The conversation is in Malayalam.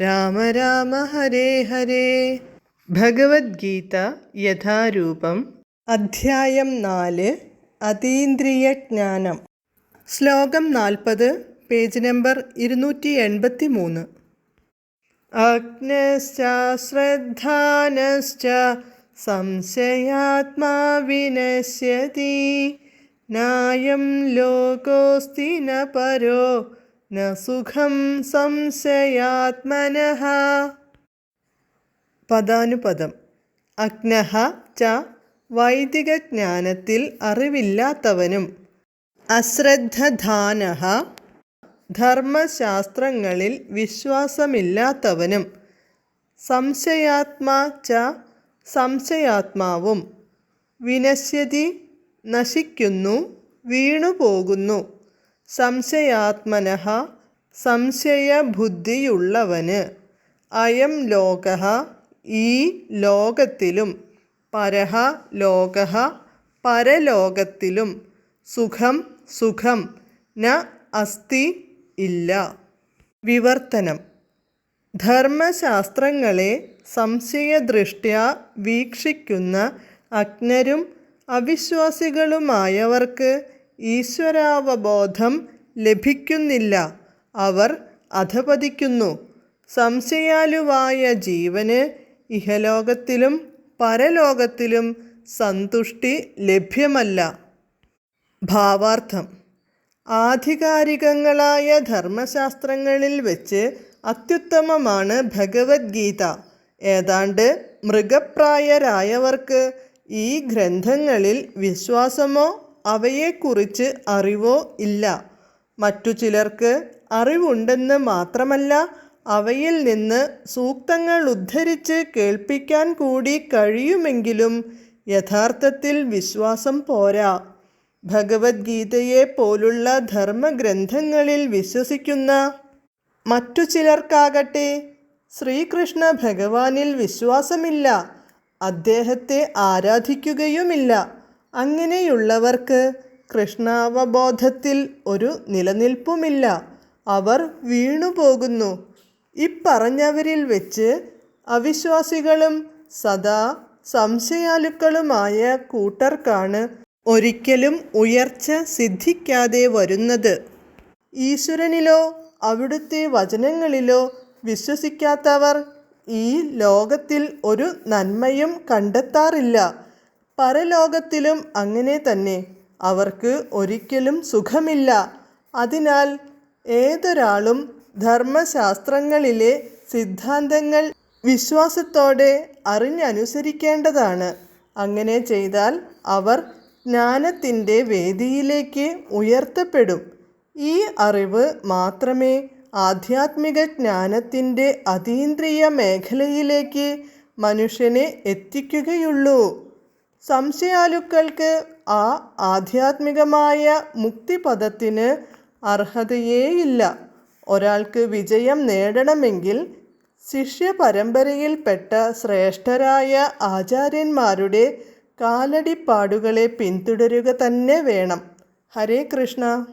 രാമ രാമ ഹരേ ഹരേ. ഭഗവത്ഗീത യഥാരൂപം. അധ്യായം നാല്. അതീന്ദ്രിയജ്ഞാനം. ശ്ലോകം നാൽപ്പത് പേജ് നമ്പർ ഇരുന്നൂറ്റി എൺപത്തി മൂന്ന് അഗ്നശ്ച ശ്രദ്ധാനശ്ച സംശയാത്മാ വിനശ്യതി. നായം ലോകോസ്തി പരോ. സുഖം സംശയാത്മനഃ. പദാനുപദം. അഗ്നഃ ച വൈദികജ്ഞാനത്തിൽ അറിവില്ലാത്തവനും. അശ്രദ്ധാന ധർമ്മശാസ്ത്രങ്ങളിൽ വിശ്വാസമില്ലാത്തവനും. സംശയാത്മാ ച സംശയാത്മാവും. വിനശ്യതി നശിക്കുന്നു വീണുപോകുന്നു. സംശയാത്മനഃ സംശയബുദ്ധിയുള്ളവന്. അയം ലോക ഈ ലോകത്തിലും പരഹ ലോക പരലോകത്തിലും. സുഖം സുഖം ന അസ്തി ഇല്ല. വിവർത്തനം. ധർമ്മശാസ്ത്രങ്ങളെ സംശയദൃഷ്ട്യ വീക്ഷിക്കുന്ന അജ്ഞരും അവിശ്വാസികളുമായവർക്ക് ഈശ്വരാവബോധം ലഭിക്കുന്നില്ല. അവർ അധപതിക്കുന്നു. സംശയാലുവായ ജീവന് ഇഹലോകത്തിലും പരലോകത്തിലും സന്തുഷ്ടി ലഭ്യമല്ല. ഭാവാർത്ഥം. ആധികാരികങ്ങളായ ധർമ്മശാസ്ത്രങ്ങളിൽ വെച്ച് അത്യുത്തമമാണ് ഭഗവത്ഗീത. ഏതാണ്ട് മൃഗപ്രായരായവർക്ക് ഈ ഗ്രന്ഥങ്ങളിൽ വിശ്വാസമോ അവയെക്കുറിച്ച് അറിവോ ഇല്ല. മറ്റു ചിലർക്ക് അറിവുണ്ടെന്ന് മാത്രമല്ല അവയിൽ നിന്ന് സൂക്തങ്ങൾ ഉദ്ധരിച്ച് കേൾപ്പിക്കാൻ കൂടി കഴിയുമെങ്കിലും യഥാർത്ഥത്തിൽ വിശ്വാസം പോരാ. ഭഗവത്ഗീതയെ പോലുള്ള ധർമ്മഗ്രന്ഥങ്ങളിൽ വിശ്വസിക്കുന്ന മറ്റു ചിലർക്കാകട്ടെ ശ്രീകൃഷ്ണ ഭഗവാനിൽ വിശ്വാസമില്ല. അദ്ദേഹത്തെ ആരാധിക്കുകയുമില്ല. അങ്ങനെയുള്ളവർക്ക് കൃഷ്ണാവബോധത്തിൽ ഒരു നിലനിൽപ്പുമില്ല. അവർ വീണുപോകുന്നു. ഇപ്പറഞ്ഞവരിൽ വെച്ച് അവിശ്വാസികളും സദാ സംശയാലുക്കളുമായ കൂട്ടർക്കാണ് ഒരിക്കലും ഉയർച്ച സിദ്ധിക്കാതെ വരുന്നത്. ഈശ്വരനിലോ അവിടുത്തെ വചനങ്ങളിലോ വിശ്വസിക്കാത്തവർ ഈ ലോകത്തിൽ ഒരു നന്മയും കണ്ടെത്താറില്ല. പരലോകത്തിലും അങ്ങനെ തന്നെ. അവർക്ക് ഒരിക്കലും സുഖമില്ല. അതിനാൽ ഏതൊരാളും ധർമ്മശാസ്ത്രങ്ങളിലെ സിദ്ധാന്തങ്ങൾ വിശ്വാസത്തോടെ അറിഞ്ഞനുസരിക്കേണ്ടതാണ്. അങ്ങനെ ചെയ്താൽ അവർ ജ്ഞാനത്തിന്റെ വേദിയിലേക്ക് ഉയർത്തപ്പെടും. ഈ അറിവ് മാത്രമേ ആധ്യാത്മിക ജ്ഞാനത്തിന്റെ അതീന്ദ്രിയ മേഖലയിലേക്ക് മനുഷ്യനെ എത്തിക്കുകയുള്ളൂ. സംശയാലുക്കൾക്ക് ആ ആധ്യാത്മികമായ മുക്തിപദത്തിന് അർഹതയേയില്ല. ഒരാൾക്ക് വിജയം നേടണമെങ്കിൽ ശിഷ്യ പരമ്പരയിൽപ്പെട്ട ശ്രേഷ്ഠരായ ആചാര്യന്മാരുടെ കാലടിപ്പാടുകളെ പിന്തുടരുക തന്നെ വേണം. ഹരേ കൃഷ്ണ.